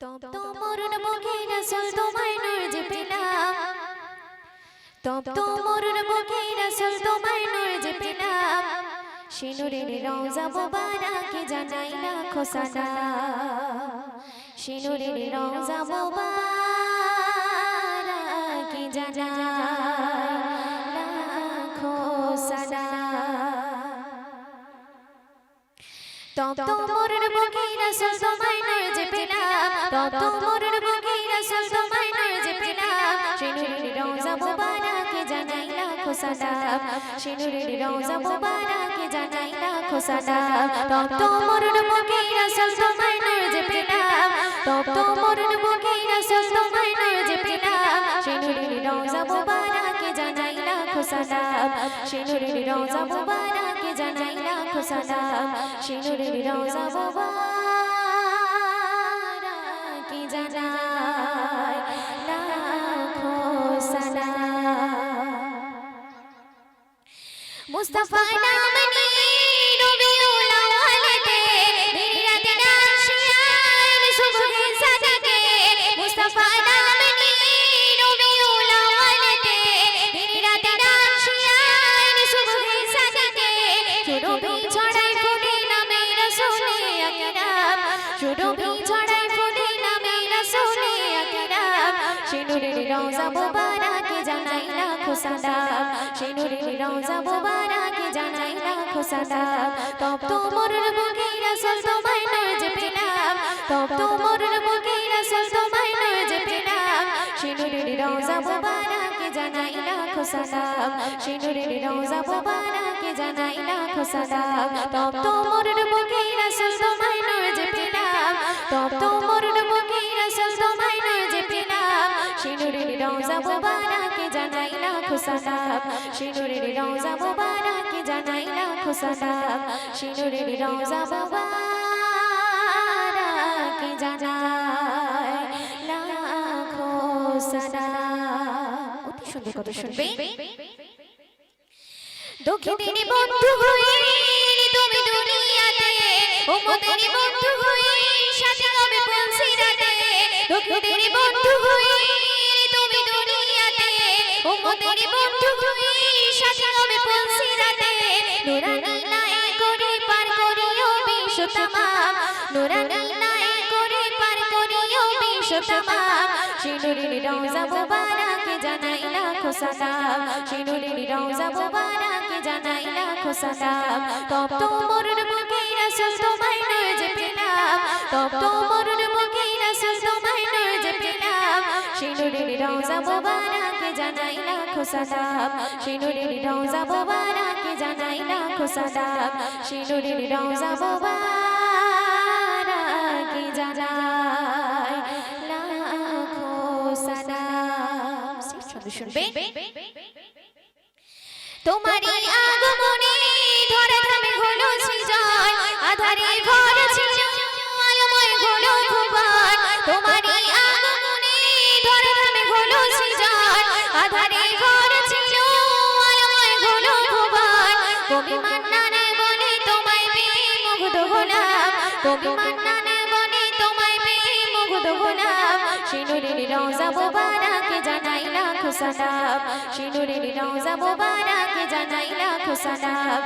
তব তো মরুন মুখে রসুল তোমায় নূর যে পেলাম তব তো মরুন মুখে রসুল তোমায় নূর যে পেলাম সে নূরের রওজা মোবারকে জানাই লাখো সালাম সে রওজা মোবারকে তব তো মরুন মুখে রসুল তোমায় নূর যে পেলাম। তব তো মরুন মুখে রসুল তোমায় নূর যে পেলাম। সে নূরের রওজা মোবারকে জানাই লাখো সালাম। সে নূরের রওজা মোবারকে জানাই লাখো সালাম। তব তো মরুন মুখে রসুল তোমায় নূর যে পেলাম। তব তো মরুন মুখে রসুল তোমায় নূর যে পেলাম। সে রওজা মোবারকে জানাই লাখো সালাম। সে রওজা মোবারকে জানাই লাখো সালাম সে নূরের বাবা কি জানাই লাখো সালাম মুস্তাফা নাম আকরাম সে নূরের রওজা মোবারকে জানাই লাখো সালাম সে নূরের রওজা মোবারকে জানাই লাখো সালাম তব তো মরুর মুখে রাসূল তোমায় যে পেলাম তব তো মরুর মুখে রাসূল তোমায় যে পেলাম সে নূরের রওজা মোবারকে জানাই লাখো সালাম সে নূরের রওজা মোবারকে জানাই লাখো সালাম তব তো মরুর মুখে রওজা মোবারকে জানাই লাখো সালাম সে নূরের রওজা মোবারকে জানাই লাখো সালাম সে নূরের রওজা মোবারকে জানাই লাখো সালাম অতি সুন্দর কথা শুনবে। দক্ষিণের বন্ধু হয়ে তুমি দুনিয়াতে, উম্মতের বন্ধু হয়ে সাথে হবে পৌঁছিরাতে দক্ষিণের বন্ধু হয়ে উম্মতের বন্ধু সাথে হবে পৌঁছিরাতে নুরানি নাই করে পার করিও বিশ্ব তামাম নুরানি নাই করে পার করিও বিশ্ব তামাম শিনুরের রওজা মুবারকে জানাই লাখো সালাম শিনুরের রওজা মুবারকে জানাই লাখো সালাম তব তো মরুন মুখে রাসূল তোমায় নূর যে পেলাম তব তো মরুন মুখে রাসূল তোমায় নূর যে পেলাম শিনুরের রওজা মুবারকে শুনবে? তোমারই আগমনে ধরা ধামে হলো আধারে ঘর ছিল আলোময় হলো ভুবন কবি মান্নানে বলে তোমায় পেয়ে মুগ্ধ হলাম। কবি মান্নানে বলে তোমায় পেয়ে মুগ্ধ হলাম। শিনুরের রওজা মোবারকে জানাই লাখো সালাম। শিনুরের রওজা মোবারকে জানাই লাখো সালাম।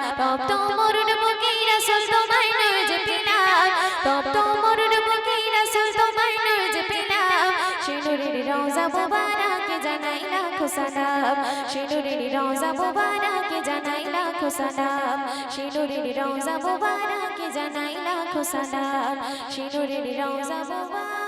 তব মরুন মুখে রাসূল তোমায় নূর যে পেলাম তব তো মরুন সালাম শিনুরের রওজা মোবারকে জানাই লাখো সালাম শিনুরের রওজা মোবারকে জানাই লাখো সালাম শিনুরের রওজা মুবারক